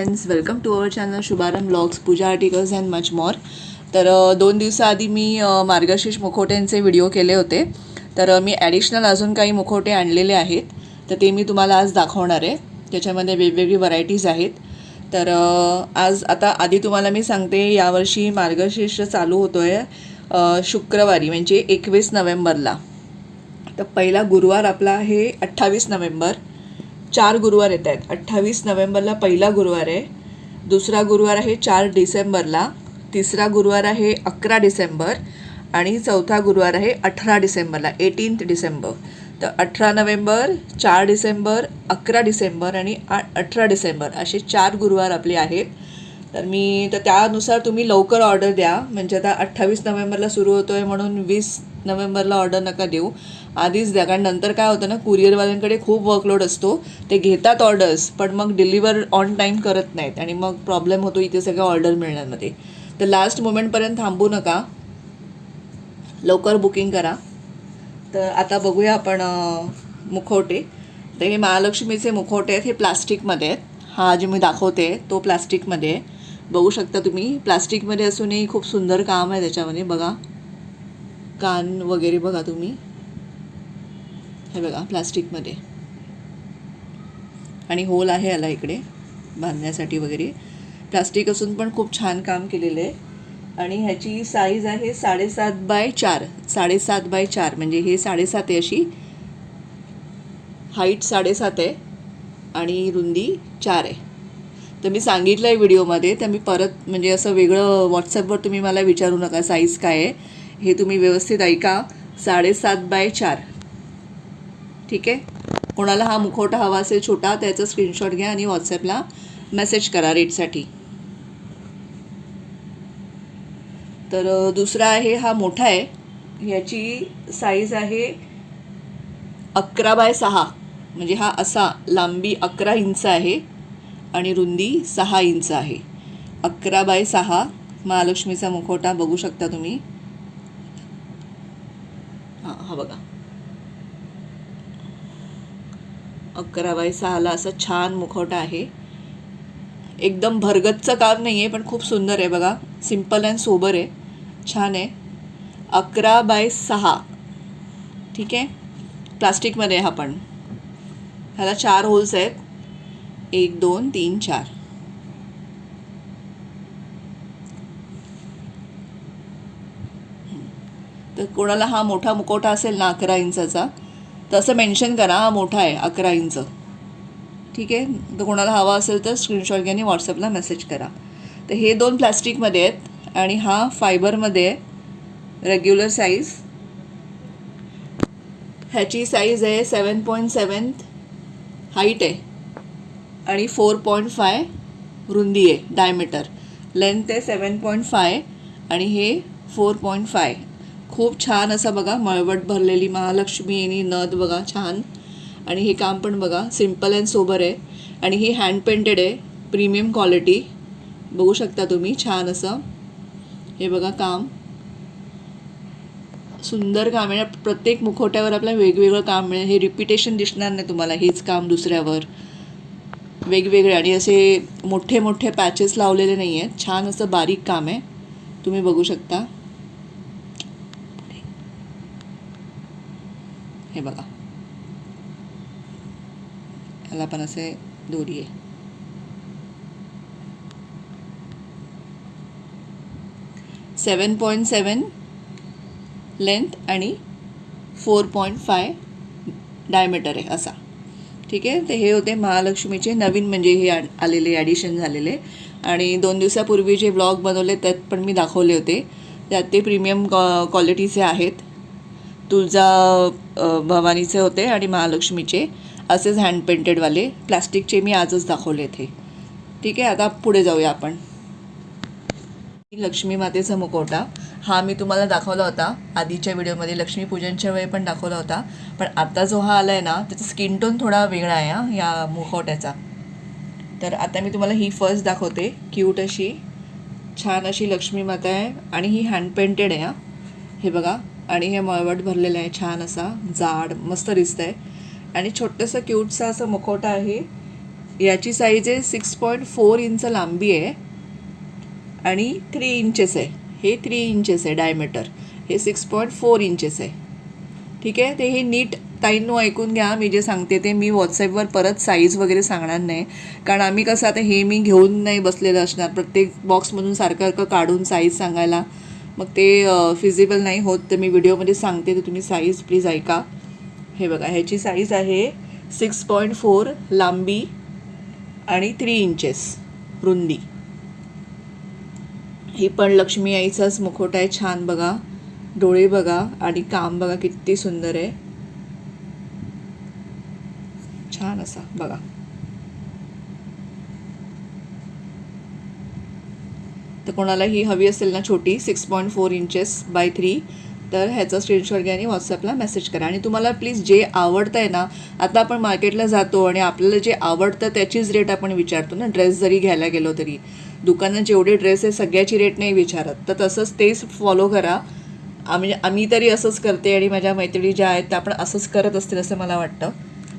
Friends welcome to our channel शुभारंभ blogs puja articles and much more तर दोन दिवसाआधी मी मार्गशीर्ष मुखवट्यांचे व्हिडिओ केले होते. तर मी ॲडिशनल अजून काही मुखवटे आणलेले आहेत. तर ते मी तुम्हाला आज दाखवणार आहे. त्याच्यामध्ये वेगवेगळी व्हरायटीज आहेत. तर आज आता आधी तुम्हाला मी सांगते यावर्षी मार्गशीर्ष चालू होतो आहे शुक्रवारी म्हणजे एकवीस नोव्हेंबरला. तर पहिला गुरुवार आपला आहे अठ्ठावीस नोव्हेंबर. चार गुरुवार येत आहेत. अठ्ठावीस नोव्हेंबरला पहिला गुरुवार आहे. दुसरा गुरुवार आहे चार डिसेंबरला. तिसरा गुरुवार आहे अकरा डिसेंबर. आणि चौथा गुरुवार आहे अठरा डिसेंबरला एटीन्थ डिसेंबर. तर अठरा नोव्हेंबर चार डिसेंबर अकरा डिसेंबर आणि आ अठरा डिसेंबर असे चार गुरुवार आपले आहेत. तर मी तर त्यानुसार तुम्ही लवकर ऑर्डर द्या. म्हणजे आता अठ्ठावीस नोव्हेंबरला सुरू होतो आहे म्हणून वीस नोव्हेंबरला ऑर्डर नका देऊ. आधीच द्या. कारण नंतर काय होतं ना कुरिअरवाल्यांकडे खूप वर्कलोड असतो. ते घेतात ऑर्डर्स पण मग डिलिव्हर ऑन टाईम करत नाहीत आणि मग प्रॉब्लेम होतो इथे सगळ्या ऑर्डर मिळण्यामध्ये. तर लास्ट मोमेंटपर्यंत थांबू नका. लवकर बुकिंग करा. तर आता बघूया आपण मुखवटे. तर हे महालक्ष्मीचे मुखवटे आहेत. हे प्लास्टिकमध्ये आहेत. हा जे मी दाखवते तो प्लास्टिकमध्ये आहे. बघू शकता तुम्ही. प्लास्टिकमध्ये असूनही खूप सुंदर काम आहे त्याच्यामध्ये बघा. कान वगैरे बघा तुम्ही. हे बघा प्लास्टिकमध्ये. आणि होल आहे याला इकडे बांधण्यासाठी वगैरे. प्लास्टिक असून पण खूप छान काम केलेलं आहे. आणि ह्याची साईज आहे साडेसात बाय चार. साडेसात बाय चार म्हणजे हे साडेसात आहे अशी. हाईट साडेसात आहे. आणि रुंदी चार आहे. तर मी सांगितलं आहे व्हिडिओमध्ये तर मी परत म्हणजे असं वेगळं व्हॉट्सअपवर तुम्ही मला विचारू नका साईज काय आहे. हे तुम्ही व्यवस्थित ऐका. साडेसात बाय चार. ठीक आहे? कोणाला हा मुखवटा हवा असेल छोटा त्याचा स्क्रीनशॉट घ्या आणि व्हॉट्सॲपला मेसेज करा रेटसाठी तर दुसरा आहे हा मोठा आहे. याची साईज आहे अकरा बाय सहा. म्हणजे हा असा लांबी अकरा इंच आहे. आणि रुंदी सहा इंच आहे. अकरा बाय सहा महालक्ष्मीचा मुखवटा बघू शकता तुम्ही. हां हा बघा. अकरा बाय सहाला असं छान मुखवटा आहे. एकदम भरगतचं काम नाही आहे पण खूप सुंदर आहे बघा. सिंपल अँड सोबर आहे. छान आहे. अकरा बाय सहा. ठीक आहे? प्लास्टिकमध्ये हा पण. ह्याला चार होल्स आहेत. एक दोन तीन चार. तर कोणाला हा मोठा मुकोटा असेल ना अकरा इंचाचा तर असं मेन्शन करा हा मोठा आहे अकरा इंच. ठीक आहे? तर कोणाला हवा असेल तर स्क्रीनशॉट घ्या आणि व्हॉट्सअपला मेसेज करा. तर हे दोन प्लॅस्टिकमध्ये आहेत आणि हा फायबरमध्ये आहे रेग्युलर साईज ह्याची साईज आहे सेवन पॉईंट सेवन हाईट आहे. आणि फोर पॉईंट फाय रुंदी आहे डायमीटर लेंथ आहे सेवन पॉईंट फाय आणि हे फोर पॉईंट फाय खूप छान असं बघा मळवट भरलेली महालक्ष्मी आणि नद बघा छान. आणि हे काम पण बघा सिंपल अँड सोबर आहे. आणि ही हँड पेंटेड आहे प्रीमियम क्वालिटी बघू शकता तुम्ही छान असं. हे बघा काम. सुंदर काम आहे. प्रत्येक मुखवट्यावर आपल्याला वेगवेगळं काम मिळेल. हे रिपिटेशन दिसणार नाही तुम्हाला हेच काम दुसऱ्यावर. वेगवेगळे आणि असे मोठे मोठे पॅचेस लावलेले नाही आहेत छान असं बारीक काम आहे. तुम्ही बघू शकता. हे बघा. याला पण असे दोरी आहे. सेवन पॉईंट सेवन लेंथ आणि फोर पॉईंट फाय डायमीटर आहे असा. ठीक आहे? तर हे होते महालक्ष्मीचे नवीन म्हणजे हे आलेले ॲडिशन झालेले. आणि दोन दिवसापूर्वी जे ब्लॉग बनवले त्यात पण मी दाखवले होते. त्यात ते प्रीमियम क्वा क्वालिटीचे आहेत. तुळजा भवानीचे होते आणि महालक्ष्मीचे. असेच हँड पेंटेडवाले प्लास्टिकचे मी आजच दाखवले ते ठीक आहे? आता पुढे जाऊया आपण. लक्ष्मी मातेचा मुखवटा. हा मी तुम्हाला दाखवला होता. आधीच्या व्हिडिओमध्ये लक्ष्मीपूजनच्या वेळी पण दाखवला होता. पण आता जो हा आला आहे ना त्याचा स्किन टोन थोडा वेगळा आहे हा या मुखवट्याचा. तर आता मी तुम्हाला ही फर्स्ट दाखवते. क्यूट अशी छान अशी लक्ष्मी माता आहे आणि ही हँड पेंटेड आहे हा. हे बघा. आणि हे मळवट भरलेलं आहे छान असा जाड मस्त दिसतं आहे आणि छोटंसं क्यूटसा असं मुखवटा आहे. याची साईज आहे सिक्स पॉईंट फोर इंच लांबी आहे. आणि थ्री इंचेस आहे. हे थ्री इंचेस आहे डायमीटर हे सिक्स पॉईंट फोर इंचेस आहे. ठीक आहे? ते हे नीट ताईंनो ऐकून घ्या. मी जे सांगते ते मी व्हॉट्सॲपवर परत साईज वगैरे सांगणार नाही. कारण आम्ही कसं आता हे मी घेऊन नाही बसलेलं असणार. प्रत्येक बॉक्समधून सारखं सारखं काढून साईज सांगायला. मग ते फिजिबल नाही होत तर मी व्हिडिओमध्ये सांगते. तर तुम्ही साईज प्लीज ऐका. हे बघा ह्याची साईज आहे सिक्स पॉईंट फोर लांबी आणि थ्री इंचेस रुंदी. ही पण लक्ष्मी आईचाच मुखवटा आहे. छान बघा. डोळे बघा आणि काम बघा. किती सुंदर आहे. छान असा बघा. तर कोणाला ही हवी असेल ना छोटी six point four inches by three तर ह्याचा स्क्रीनशॉट घ्या आणि व्हॉट्सअपला मेसेज करा. आणि तुम्हाला प्लीज जे आवडतं आहे ना आता आपण मार्केटला जातो आणि आपल्याला जे आवडतं त्याचीच रेट आपण विचारतो ना. ड्रेस जरी घ्यायला गेलो तरी. दुकानात जेवढे ड्रेस आहे सगळ्याची रेट नाही विचारत. तर तसंच तेच फॉलो करा. आम्ही आम्ही तरी असंच करते आणि माझ्या मैत्रिणी ज्या आहेत त्या पण असंच करत असतील असं मला वाटतं.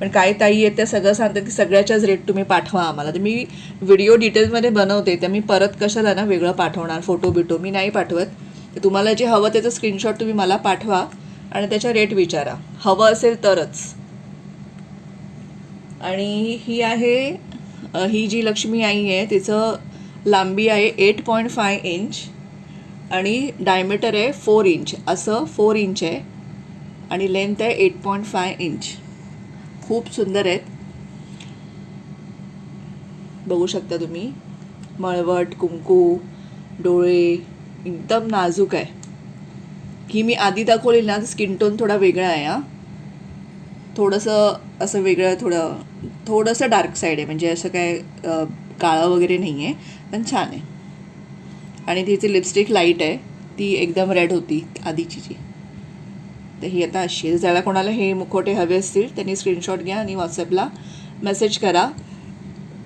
पण काय ताई आहेत त्या सगळं सांगतात की सगळ्याच्याच रेट तुम्ही पाठवा आम्हाला. तर मी व्हिडिओ डिटेल्समध्ये बनवते. तर मी परत कशाला ना वेगळं पाठवणार फोटो बिटो मी नाही पाठवत. तर तुम्हाला जे हवं त्याचं स्क्रीनशॉट तुम्ही मला पाठवा आणि त्याच्या रेट विचारा. हवं असेल तरच. आणि ही आहे ही जी लक्ष्मी आई आहे तिचं लांबी आहे एट पॉईंट फाय इंच आणि डायमीटर आहे फोर इंच असं फोर इंच आहे आणि लेंथ आहे एट पॉईंट फाय इंच खूप सुंदर आहेत. बघू शकता तुम्ही. मळवट कुंकू डोळे एकदम नाजूक आहे. ही मी आधी दाखवली ना स्किन टोन थोडा वेगळा आहे हा. थोडंसं असं वेगळं थोडं थोडंसं डार्क साईड आहे. म्हणजे असं काय काळं वगैरे नाही आहे पण छान आहे. आणि तिची लिपस्टिक लाइट आहे ती एकदम रेड होती आधीची जी. तर ही आता अशी आहे. ज्याला कोणाला हे मुखोटे हवे असतील त्यांनी स्क्रीनशॉट घ्या आणि व्हॉट्सअपला मेसेज करा.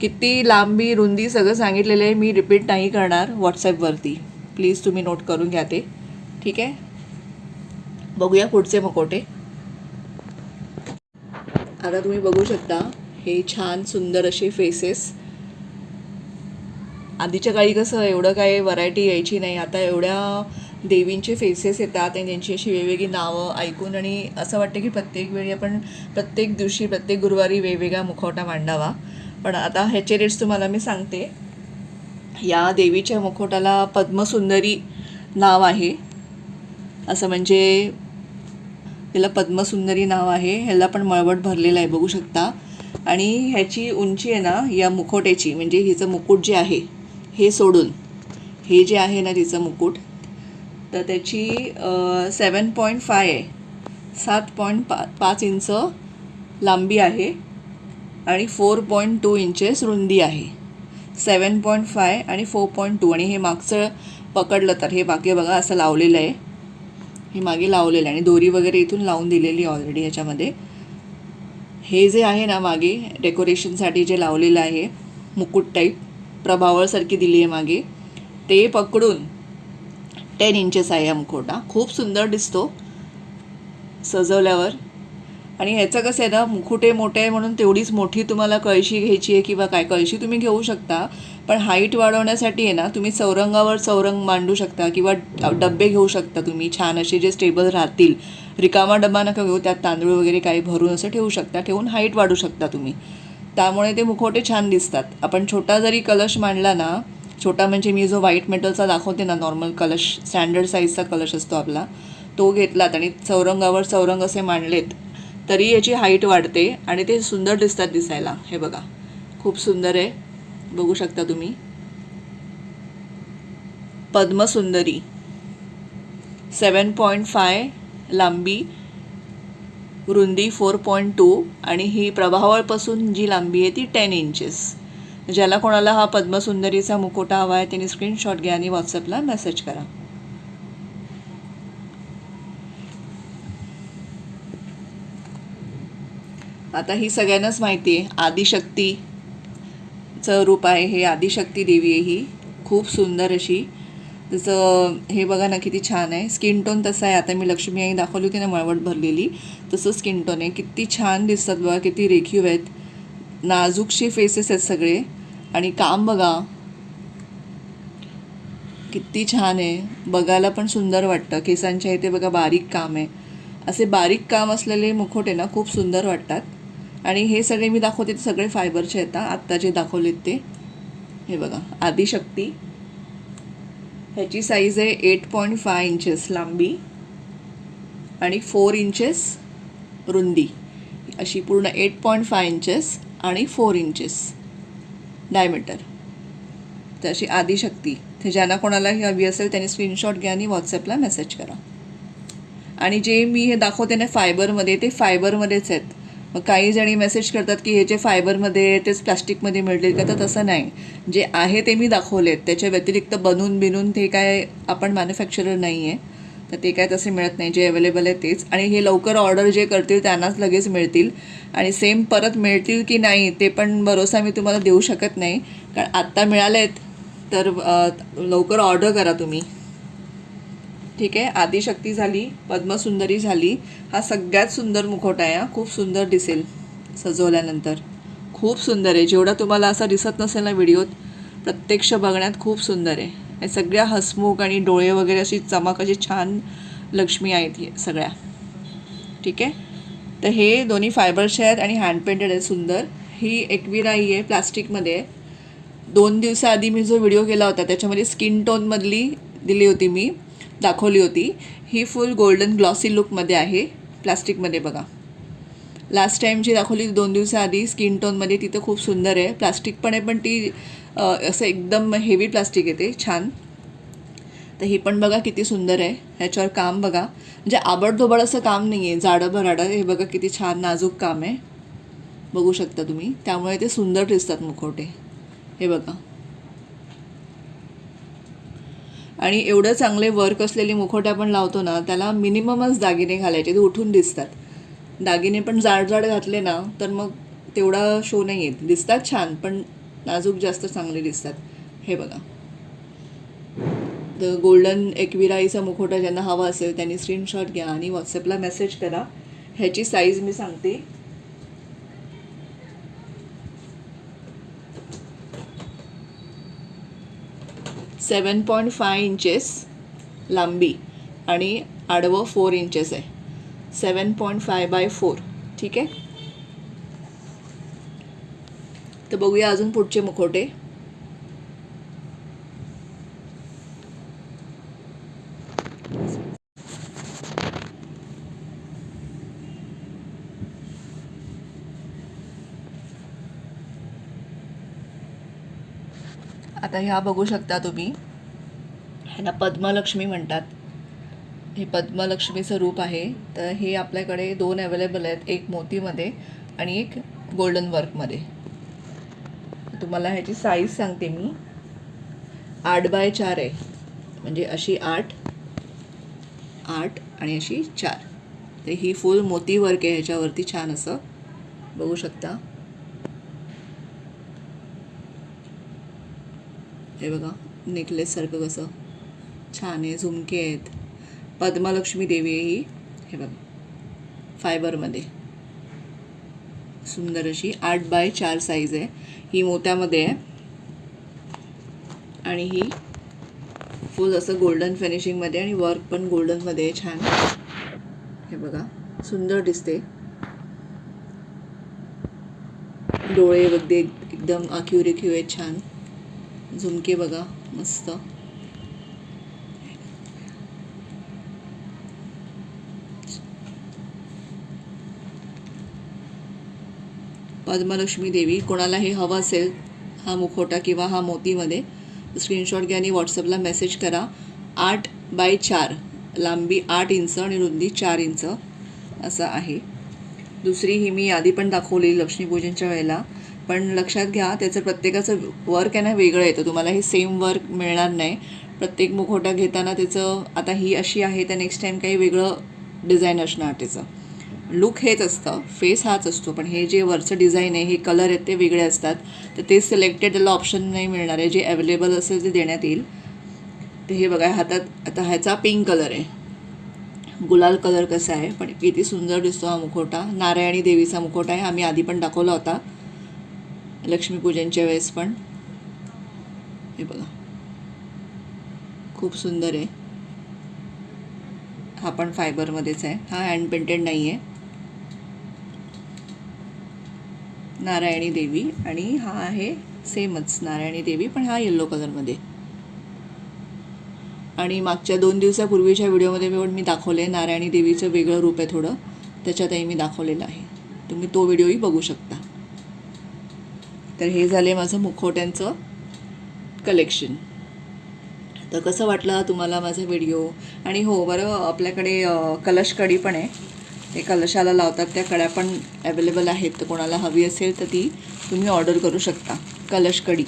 किती लांबी रुंदी सगळं सांगितलेलं आहे. मी रिपीट नाही करणार व्हॉट्सॲपवरती प्लीज तुम्ही नोट करून घ्या ते. ठीक आहे? बघूया पुढचे मुकोटे आता तुम्ही बघू शकता हे छान सुंदर असे फेसेस आधीच्या काळी कसं एवढं काय व्हरायटी यायची नाही. आता एवढ्या देवींचे फेसेस येतात आणि त्यांची अशी वेगवेगळी नावं ऐकून आणि असं वाटतं की प्रत्येक वेळी आपण प्रत्येक दिवशी प्रत्येक गुरुवारी वेगवेगळा मुखवटा मांडावा. पण आता ह्याचे रेट्स तुम्हाला मी सांगते. या देवीच्या मुखवटाला पद्मसुंदरी नाव आहे. असं म्हणजे याला पद्मसुंदरी नाव आहे. ह्याला पण मळवट भरलेलं आहे बघू शकता. आणि ह्याची उंची आहे ना या मुखोट्याची म्हणजे हिचं मुकुट जे आहे हे सोडून. हे जे आहे ना तिचं मुकुट तर त्याची सेवन पॉईंट फाय आहे. सात पॉईंट पा पाच इंच लांबी आहे आणि फोर पॉईंट टू इंचेस रुंदी आहे. सेवन पॉईंट फाय आणि फोर पॉईंट टू आणि हे मागचं पकडलं तर हे बाकी बघा असं लावलेलं आहे. हे मागे लावलेलं आहे आणि दोरी वगैरे इथून लावून दिलेली ऑलरेडी ह्याच्यामध्ये हे जे आहे ना मागे डेकोरेशनसाठी जे लावलेलं आहे मुकुट टाईप प्रभावळसारखी दिली आहे मागे. ते पकडून टेन इंचेस आहे हा मुखवटा. खूप सुंदर दिसतो सजवल्यावर. आणि ह्याचं कसं आहे ना मुखुटे मोठे आहे म्हणून तेवढीच मोठी तुम्हाला कळशी घ्यायची आहे किंवा काय कळशी तुम्ही घेऊ शकता. पण हाईट वाढवण्यासाठी आहे ना तुम्ही चौरंगावर चौरंग मांडू शकता किंवा डबे घेऊ शकता तुम्ही. छान असे जे स्टेबल राहतील. रिकामा डबा नका घेऊ त्यात तांदूळ वगैरे काही भरून असं ठेवू शकता. ठेवून हाईट वाढू शकता तुम्ही. त्यामुळे ते मुखवटे छान दिसतात. आपण छोटा जरी कलश मांडला ना छोटा म्हणजे मी जो व्हाईट मेटलचा दाखवते ना नॉर्मल कलश स्टँडर्ड साईजचा कलश असतो आपला तो घेतलात आणि चौरंगावर चौरंग असे मांडलेत तरी याची हाईट वाढते आणि ते सुंदर दिसतात दिसायला. हे बघा खूप सुंदर आहे. बघू शकता तुम्ही. पद्मसुंदरी. सेवन पॉईंट फाय लांबी. रुंदी फोर पॉईंट टू आणि ही प्रभावळपासून जी लांबी आहे ती टेन इंचेस. ज्याला कोणाला हा पद्मसुंदरीचा मुकोटा हवा आहे त्यांनी स्क्रीनशॉट घ्या आणि व्हॉट्सअपला मेसेज करा. आता ही सगळ्यांनाच माहिती आहे आदिशक्तीचं रूप आहे हे आदिशक्ती देवी आहे ही. खूप सुंदर अशी जसं हे बघा ना किती छान आहे. स्किन टोन तसं आहे. आता मी लक्ष्मी आई दाखवली होती ना मळवट भरलेली. तसं स्किन टोन आहे. किती छान दिसतात बघा किती रेखीव आहेत. नाजूकशी फेसेस आहेत सगळे. आणि काम बघा. किती छान आहे. बघायला पण सुंदर वाटतं. केसांच्या इथे बघा बारीक काम आहे. असे बारीक काम असलेले मुखोटे ना खूप सुंदर वाटतात. आणि हे सगळे मी दाखवते ते सगळे फायबरचे येतात आत्ता जे दाखवलेत ते. हे बघा आदिशक्ती. ह्याची साईज आहे एट पॉईंट फाय इंचेस लांबी आणि फोर इंचेस रुंदी. अशी पूर्ण एट पॉईंट फाय इंचेस आणि फोर इंचेस डायमीटर तर अशी आदिशक्ती ते ज्यांना कोणाला ही हवी असेल त्यांनी स्क्रीनशॉट घ्या आणि व्हॉट्सॲपला मेसेज करा. आणि जे मी हे दाखवते ना फायबरमध्ये ते फायबरमध्येच आहेत. मग काही जणी मेसेज करतात की हे जे फायबरमध्ये तेच प्लास्टिकमध्ये मिळतील का? तर तसं नाही. जे आहे ते मी दाखवलेत. त्याच्या व्यतिरिक्त बनून बिनून ते काय आपण मॅन्युफॅक्चरर नाही आहे तर ते काय तसे मिळत नाही. जे अवेलेबल आहे तेच. आणि हे लवकर ऑर्डर जे करतील त्यांनाच लगेच मिळतील. आणि सेम परत मिळतील की नाही ते पण भरोसा मी तुम्हाला देऊ शकत नाही. कारण आत्ता मिळाले आहेत तर लवकर ऑर्डर करा तुम्ही. ठीक आहे आदिशक्ती झाली पद्मसुंदरी झाली हा सगळ्यात सुंदर मुखवटा आहे हा. खूप सुंदर दिसेल सजवल्यानंतर. खूप सुंदर आहे. जेवढा तुम्हाला असा दिसत नसेल ना व्हिडिओत प्रत्यक्ष बघण्यात खूप सुंदर आहे. आणि सगळ्या हसमुख आणि डोळे वगैरे अशी चमक अशी छान लक्ष्मी आहेत हे सगळ्या. ठीक आहे? तर हे दोन्ही फायबरचे आहेत आणि हँड पेंटेड आहे सुंदर. ही एकविराई आहे प्लास्टिकमध्ये. आहे दोन दिवसाआधी मी जो व्हिडिओ केला होता त्याच्यामध्ये स्किन टोनमधली दिली होती मी. दाखवली होती. ही फुल गोल्डन ग्लॉसी लुकमध्ये आहे. प्लास्टिकमध्ये बघा. लास्ट टाईम जी दाखवली दोन दिवसाआधी स्किन टोनमध्ये तिथं खूप सुंदर आहे. प्लास्टिक पण आहे पण ती असं एकदम हेवी प्लास्टिक येते छान. तर ही पण बघा किती सुंदर आहे. ह्याच्यावर काम बघा. म्हणजे आबडधोबड असं काम नाही आहे जाडं भराडं. हे बघा किती छान नाजूक काम आहे. बघू शकता तुम्ही. त्यामुळे ते सुंदर दिसतात मुखवटे. हे बघा. आणि एवढं चांगले वर्क असलेली मुखवटा आपण लावतो ना त्याला मिनिममच दागिने घालायचे ते उठून दिसतात. दागिने पण जाड जाड घातले ना तर मग तेवढा शो नाही येत. दिसतात छान पण नाजूक जास्त चांगले दिसतात. हे बघा. तर गोल्डन एकविराईचा मुखवटा ज्यांना हवा असेल त्यांनी स्क्रीनशॉट घ्या आणि व्हॉट्सअपला मेसेज करा. ह्याची साईज मी सांगते. सेवन पॉईंट फाय इंचेस लांबी आणि आडवं फोर इंचेस आहे. Seven point five by four ठीक आहे? तर बघूया अजून पुढचे मुखवटे. आता ह्या बघू शकता तुम्ही. ह्यांना पद्मलक्ष्मी म्हणतात. हे पद्मलक्ष्मीचं रूप आहे. तर हे आपल्याकडे दोन अवेलेबल आहेत. एक मोतीमध्ये आणि एक गोल्डन वर्कमध्ये तुम्हाला ह्याची साईज सांगते मी. आठ बाय चार आहे. म्हणजे अशी आठ आठ आणि अशी चार. तर ही फुल मोती वर्क आहे ह्याच्यावरती छान असं. बघू शकता. हे बघा. नेकलेससारखं कसं. छान आहे झुमके आहेत. पद्मलक्ष्मी देवी आहे ही. हे बघा. फायबरमध्ये सुंदर अशी आठ बाय चार साईज आहे. ही मोत्यामध्ये आहे. आणि ही फुल असं गोल्डन फिनिशिंगमध्ये आणि वर्क पण गोल्डनमध्ये आहे. छान. हे बघा. सुंदर दिसते. डोळे वगैरे एकदम आखीव रेखीव आहेत छान. झुमके बघा मस्त. पद्मलक्ष्मी देवी कोणाला हे हवं असेल हा मुखवटा किंवा हा मोतीमध्ये स्क्रीनशॉट घ्या आणि व्हॉट्सअपला मेसेज करा. आठ बाय चार लांबी आठ इंच आणि रुंदी चार इंच असं आहे. दुसरी ही मी आधी पण दाखवली लक्ष्मीपूजनच्या वेळेला. पण लक्षात घ्या त्याचं प्रत्येकाचं वर्क आहे ना वेगळं येतं तुम्हाला हे सेम वर्क मिळणार नाही. प्रत्येक मुखवटा घेताना त्याचं आता ही अशी आहे तर नेक्स्ट टाईम काही वेगळं डिझाईन असणार त्याचं. लुक हेच असतं फेस हाच असतो पण हे जे वरचं डिझाईन आहे हे कलर आहेत ते वेगळे असतात. तर ते सिलेक्टेड त्याला ऑप्शन नाही मिळणार आहे. जे अवेलेबल असेल ते देण्यात येईल. ते हे बघा हातात आता ह्याचा पिंक कलर आहे. गुलाल कलर कसा आहे पण किती सुंदर दिसतो हा मुखवटा. नारायणी देवीचा मुखवटा आहे. आम्ही आधी पण दाखवला होता. लक्ष्मीपूजनच्या वेळेस पण. हे बघा. खूप सुंदर आहे. हा पण फायबरमध्येच आहे. हा हँड पेंटेड नाही आहे नारायणी देवी आणि हा आहे सेमच. नारायणी देवी पण हा येल्लो कलरमध्ये आणि मागच्या दोन दिवसापूर्वीच्या व्हिडिओमध्ये पण मी दाखवले नारायणी देवीचं वेगळं रूप आहे थोडं. त्याच्यातही मी दाखवलेलं आहे. तुम्ही तो व्हिडिओही बघू शकता. तर हे झाले माझं मुखवट्यांचं कलेक्शन तर कसं वाटलं तुम्हाला माझा व्हिडिओ आणि हो बरं आपल्याकडे कलश कडी पण आहे. ते कलशाला लावतात त्या कड्या पण अवेलेबल आहेत. तर कोणाला हवी असेल तर ती तुम्ही ऑर्डर करू शकता. कलश कडी.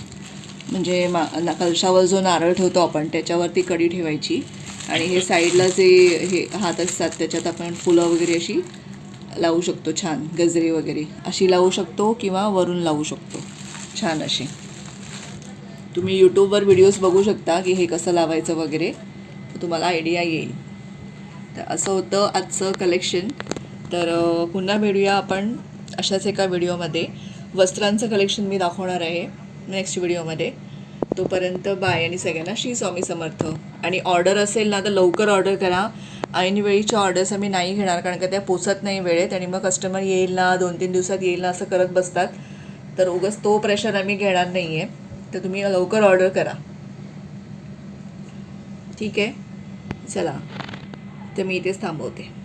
म्हणजे मा ना कलशावर जो नारळ ठेवतो आपण त्याच्यावरती कडी ठेवायची. आणि हे साईडला जे हे हात असतात त्याच्यात आपण फुलं वगैरे अशी लावू शकतो छान. गजरे वगैरे. अशी लावू शकतो किंवा वरून लावू शकतो. छान अशी. तुम्ही यूट्यूबवर व्हिडिओज बघू शकता की हे कसं लावायचं वगैरे. तर तुम्हाला आयडिया येईल. तर असं होतं आजचं कलेक्शन तर पुन्हा भेटूया आपण अशाच एका व्हिडिओमध्ये वस्त्रांचं कलेक्शन मी दाखवणार आहे नेक्स्ट व्हिडिओमध्ये तोपर्यंत बाय आणि सगळ्यांना श्री स्वामी समर्थ. आणि ऑर्डर असेल ना तर लवकर ऑर्डर करा. ऐनवेळीच्या ऑर्डर्स आम्ही नाही घेणार कारण का त्या पोचत नाही वेळेत आणि मग कस्टमर येईल ना दोन तीन दिवसात येईल ना असं करत बसतात. तर उगाच तो प्रेशर आम्ही घेणार नाही आहे तर तुम्ही लवकर ऑर्डर करा. ठीक आहे? चला. तर मी इथेच थांबवते.